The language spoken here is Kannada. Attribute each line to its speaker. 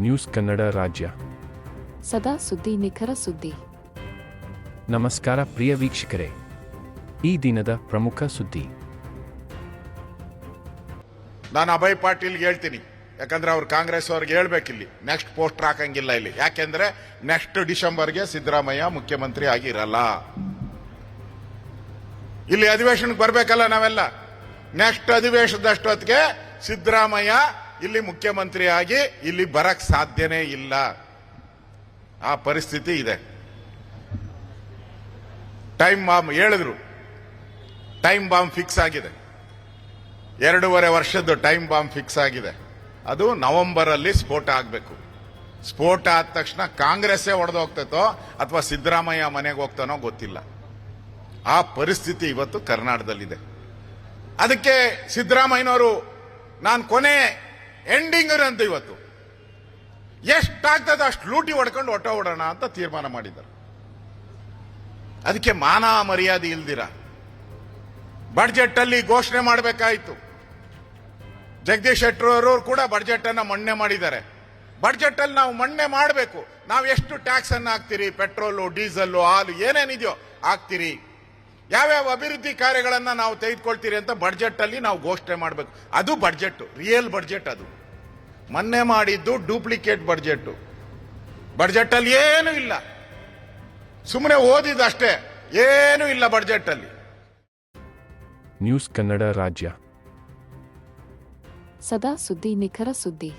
Speaker 1: ನ್ಯೂಸ್ ಕನ್ನಡ ರಾಜ್ಯ.
Speaker 2: ಸದಾ ಸುದ್ದಿ ನಿಖರ ಸುದ್ದಿ.
Speaker 1: ನಮಸ್ಕಾರ ಪ್ರಿಯ ವೀಕ್ಷಕರೇ. ಈ ದಿನದ ಪ್ರಮುಖ ಸುದ್ದಿ.
Speaker 3: ನಾನು ಅಭಯ್ ಪಾಟೀಲ್ ಹೇಳ್ತೀನಿ. ಯಾಕಂದ್ರೆ ಅವ್ರು ಕಾಂಗ್ರೆಸ್ ಅವ್ರಿಗೆ ಹೇಳ್ಬೇಕಿಲ್ಲಿ. ನೆಕ್ಸ್ಟ್ ಪೋಸ್ಟ್ ಹಾಕಂಗಿಲ್ಲ ಇಲ್ಲಿ. ಯಾಕೆಂದ್ರೆ ನೆಕ್ಸ್ಟ್ ಡಿಸೆಂಬರ್ಗೆ ಸಿದ್ದರಾಮಯ್ಯ ಮುಖ್ಯಮಂತ್ರಿ ಆಗಿರಲ್ಲ. ಇಲ್ಲಿ ಅಧಿವೇಶನಕ್ಕೆ ಬರಬೇಕಲ್ಲ ನಾವೆಲ್ಲ. ನೆಕ್ಸ್ಟ್ ಅಧಿವೇಶನದಷ್ಟೊತ್ತಿಗೆ ಸಿದ್ದರಾಮಯ್ಯ ಇಲ್ಲಿ ಮುಖ್ಯಮಂತ್ರಿಯಾಗಿ ಇಲ್ಲಿ ಬರಕ್ ಸಾಧ್ಯನೇ ಇಲ್ಲ. ಆ ಪರಿಸ್ಥಿತಿ ಇದೆ. ಟೈಮ್ ಬಾಂಬ್ ಹೇಳಿದ್ರು. ಟೈಮ್ ಬಾಂಬ್ ಫಿಕ್ಸ್ ಆಗಿದೆ. ಎರಡೂವರೆ ವರ್ಷದ್ದು ಟೈಮ್ ಬಾಂಬ್ ಫಿಕ್ಸ್ ಆಗಿದೆ. ಅದು ನವೆಂಬರ್ ಅಲ್ಲಿ ಸ್ಫೋಟ ಆಗಬೇಕು. ಸ್ಫೋಟ ಆದ ತಕ್ಷಣ ಕಾಂಗ್ರೆಸ್ಸೇ ಹೋಗ್ತೈತೋ ಅಥವಾ ಸಿದ್ದರಾಮಯ್ಯ ಮನೆಗೆ ಹೋಗ್ತಾನೋ ಗೊತ್ತಿಲ್ಲ. ಆ ಪರಿಸ್ಥಿತಿ ಇವತ್ತು ಕರ್ನಾಟಕದಲ್ಲಿದೆ. ಅದಕ್ಕೆ ಸಿದ್ದರಾಮಯ್ಯನವರು, ನಾನು ಕೊನೆ ಎಂಡಿಂಗ್ ಅಂತ ಇವತ್ತು. ಎಷ್ಟಾಗ್ತದೆ ಅಷ್ಟು ಲೂಟಿ ಹೊಡ್ಕೊಂಡು ಹೊಟ್ಟ ಹೊಡೋಣ ಅಂತ ತೀರ್ಮಾನ ಮಾಡಿದ್ದಾರೆ. ಅದಕ್ಕೆ ಮಾನ ಮರ್ಯಾದೆ ಇಲ್ದಿರ? ಬಡ್ಜೆಟ್ ಅಲ್ಲಿ ಘೋಷಣೆ ಮಾಡಬೇಕಾಯಿತು. ಜಗದೀಶ್ ಶೆಟ್ಟರ್ ಅವರು ಕೂಡ ಬಡ್ಜೆಟ್ ಅನ್ನ ಮಣ್ಣೆ ಮಾಡಿದ್ದಾರೆ. ಬಡ್ಜೆಟ್ ಅಲ್ಲಿ ನಾವು ಮಣ್ಣೆ ಮಾಡಬೇಕು. ನಾವು ಎಷ್ಟು ಟ್ಯಾಕ್ಸ್ ಅನ್ನ ಹಾಕ್ತೀರಿ? ಪೆಟ್ರೋಲು, ಡೀಸೆಲ್, ಹಾಲು ಏನೇನಿದೆಯೋ ಹಾಕ್ತೀರಿ? ಯಾವ್ಯಾವ ಅಭಿವೃದ್ಧಿ ಕಾರ್ಯಗಳನ್ನು ನಾವು ತೆಗೆದುಕೊಳ್ತೀರಿ ಅಂತ ಬಡ್ಜೆಟ್ಟಲ್ಲಿ ನಾವು ಘೋಷಣೆ ಮಾಡಬೇಕು. ಅದು ಬಡ್ಜೆಟ್ಟು ರಿಯಲ್ ಬಡ್ಜೆಟ್ ಅದು. ಮೊನ್ನೆ ಮಾಡಿದ್ದು ಡೂಪ್ಲಿಕೇಟ್ ಬಡ್ಜೆಟ್ಟು ಬಡ್ಜೆಟ್ಟಲ್ಲಿ ಏನೂ ಇಲ್ಲ. ಸುಮ್ಮನೆ ಓದಿದಷ್ಟೇ ಏನೂ ಇಲ್ಲ ಬಡ್ಜೆಟ್ಟಲ್ಲಿ
Speaker 1: ನ್ಯೂಸ್ ಕನ್ನಡ ರಾಜ್ಯ.
Speaker 2: ಸದಾ ಸುದ್ದಿ ನಿಖರ ಸುದ್ದಿ.